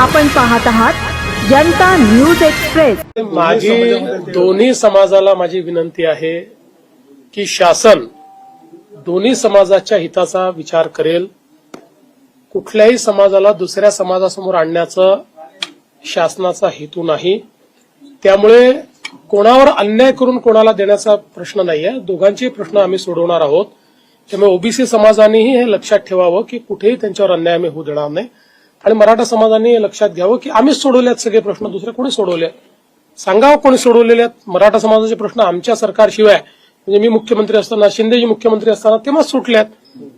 आपण पाहत आहात जनता न्यूज एक्सप्रेस. माझी दोन्ही समाजाला माझी विनंती आहे की शासन दोन्ही समाजाच्या हिताचा विचार करेल. कुठल्याही समाजाला दुसऱ्या समाजासमोर आणण्याचा शासनाचा हेतू नाही. त्यामुळे कोणावर अन्याय करून कोणाला देण्याचा प्रश्न नाही आहे दोघांचे प्रश्न आम्ही सोडवणार आहोत. त्यामुळे ओबीसी समाजानेही हे लक्षात ठेवावं की कुठेही त्यांच्यावर अन्याय आम्ही होऊ देणार नाही. आणि मराठा समाजाने लक्षात घ्यावं की आम्हीच सोडवल्यात सगळे प्रश्न दुसरे कोणी सोडवले सांगावं कोणी सोडवलेले आहेत मराठा समाजाचे प्रश्न आमच्या सरकारशिवाय म्हणजे मी मुख्यमंत्री असताना शिंदेजी मुख्यमंत्री असताना तेव्हाच सुटल्यात.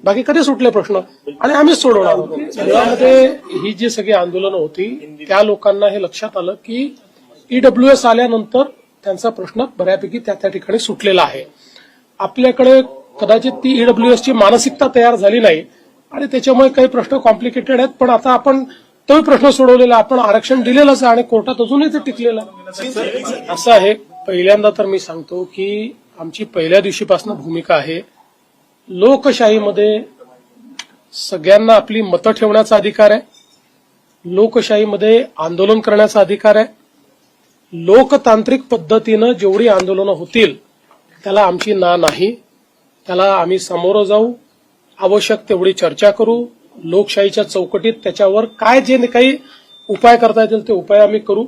बाकी कधी सुटले प्रश्न? आणि आम्हीच सोडवणार आहोत. त्यामध्ये ही जी सगळी आंदोलनं होती त्या लोकांना हे लक्षात आलं की ईडब्ल्यू एस आल्यानंतर त्यांचा प्रश्न बऱ्यापैकी त्या त्या ठिकाणी सुटलेला आहे. आपल्याकडे कदाचित ती ईडब्ल्यू ची मानसिकता तयार झाली नाही. आणि त्याच्यामुळे काही प्रश्न कॉम्प्लिकेटेड आहेत. पण आता आपण तोही प्रश्न सोडवलेला आपण आरक्षण दिलेलंच आहे आणि कोर्टात अजूनही ते टिकलेलं असं आहे. पहिल्यांदा तर मी सांगतो की आमची पहिल्या दिवशीपासून भूमिका आहे. लोकशाहीमध्ये सगळ्यांना आपली मतं ठेवण्याचा अधिकार आहे. लोकशाहीमध्ये आंदोलन करण्याचा अधिकार आहे. लोकतांत्रिक पद्धतीनं जेवढी आंदोलनं होतील त्याला आमची ना नाही. त्याला आम्ही सामोरं जाऊ. आवश्यक तेवढी चर्चा करू. लोकशाहीच्या चौकटीत त्याच्यावर काय जे काही उपाय करता येतील ते उपाय आम्ही करू.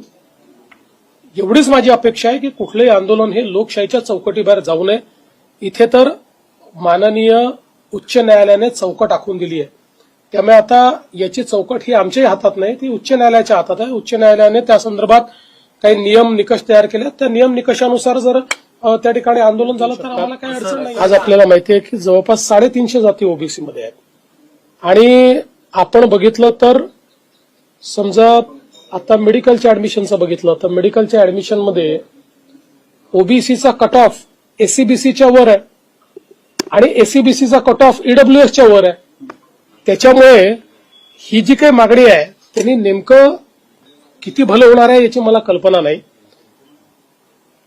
एवढीच माझी अपेक्षा आहे की कुठलंही आंदोलन हे लोकशाहीच्या चौकटीबाहेर जाऊ नये. इथे तर माननीय उच्च न्यायालयाने चौकट आखून दिली आहे. त्यामुळे आता याची चौकट ही आमच्याही हातात नाही ती उच्च न्यायालयाच्या हातात आहे. उच्च न्यायालयाने त्या संदर्भात काही नियम निकष तयार केले त्या नियम निकषानुसार जर त्या ठिकाणी आंदोलन झालं तर आम्हाला काही अडचण नाही. आज आपल्याला माहिती आहे की जवळपास साडेतीनशे जाती ओबीसी मध्ये आहेत. आणि आपण बघितलं तर समजा आता मेडिकलच्या ऍडमिशनचं बघितलं तर मेडिकलच्या ऍडमिशनमध्ये ओबीसीचा कट ऑफ एसीबीसीच्या वर आहे आणि एसीबीसीचा कट ऑफ ईडब्ल्यूएसच्या वर आहे. त्याच्यामुळे ही जी काही मागणी आहे त्यांनी नेमकं किती भलं होणार आहे याची मला कल्पना नाही.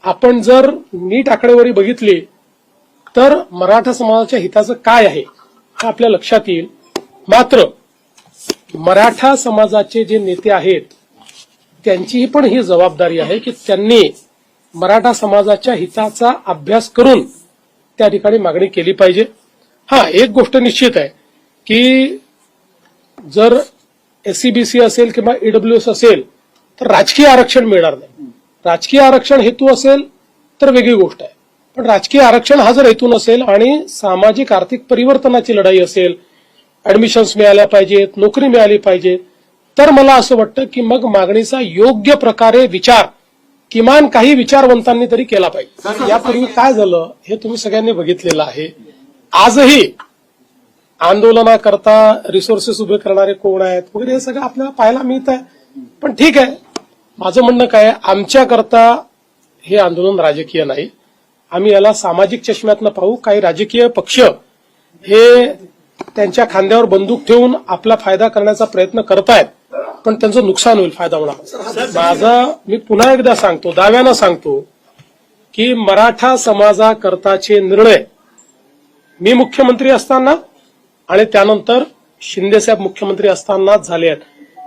आपण जर नीट आकडेवारी बघितली तर मराठा समाजाच्या हिताचं काय आहे हे आपल्या लक्षात येईल. मात्र मराठा समाजाचे जे नेते आहेत त्यांचीही पण ही जबाबदारी आहे की त्यांनी मराठा समाजाच्या हिताचा अभ्यास करून त्या ठिकाणी मागणी केली पाहिजे. हा एक गोष्ट निश्चित आहे की जर एससीबीसी असेल किंवा ईडब्ल्यूएस असेल तर राजकीय आरक्षण मिळणार नाही. राजकीय आरक्षण हेतू असेल तर वेगळी गोष्ट आहे. पण राजकीय आरक्षण हा जर हेतू नसेल आणि सामाजिक आर्थिक परिवर्तनाची लढाई असेल ऍडमिशन्स मिळाल्या पाहिजेत नोकरी मिळाली पाहिजे तर मला असं वाटतं की मग मागणीचा योग्य प्रकारे विचार किमान काही विचारवंतांनी तरी केला पाहिजे. यापूर्वी काय झालं हे तुम्ही सगळ्यांनी बघितलेलं आहे. आजही आंदोलनाकरता रिसोर्सेस उभे करणारे कोण आहेत? वगैरे हे सगळं आपल्याला पाहायला मिळत आहे पण ठीक आहे माझं म्हणणं काय आमच्याकरता हे आंदोलन राजकीय नाही. आम्ही याला सामाजिक चष्म्यातनं पाहू काही राजकीय पक्ष हे त्यांच्या खांद्यावर बंदूक ठेवून आपला फायदा करण्याचा प्रयत्न करतायत पण त्यांचं नुकसान होईल फायदा होणार. माझा मी पुन्हा एकदा सांगतो दाव्यानं सांगतो की मराठा समाजाकरताचे निर्णय मी मुख्यमंत्री असताना आणि त्यानंतर शिंदेसाहेब मुख्यमंत्री असतानाच झाले आहेत.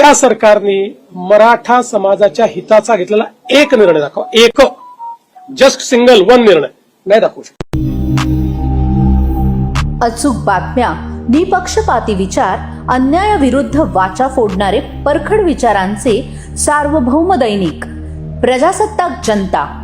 त्या सरकारने मराठा समाजाच्या हिताचा घेतलेला एक निर्णय दाखवा. एक. जस्ट सिंगल वन निर्णय. नाही दाखवू शकतो. अचूक बातम्या निपक्षपाती विचार अन्यायाविरुद्ध वाचा फोडणारे परखड विचारांचे सार्वभौम दैनिक प्रजासत्ताक जनता.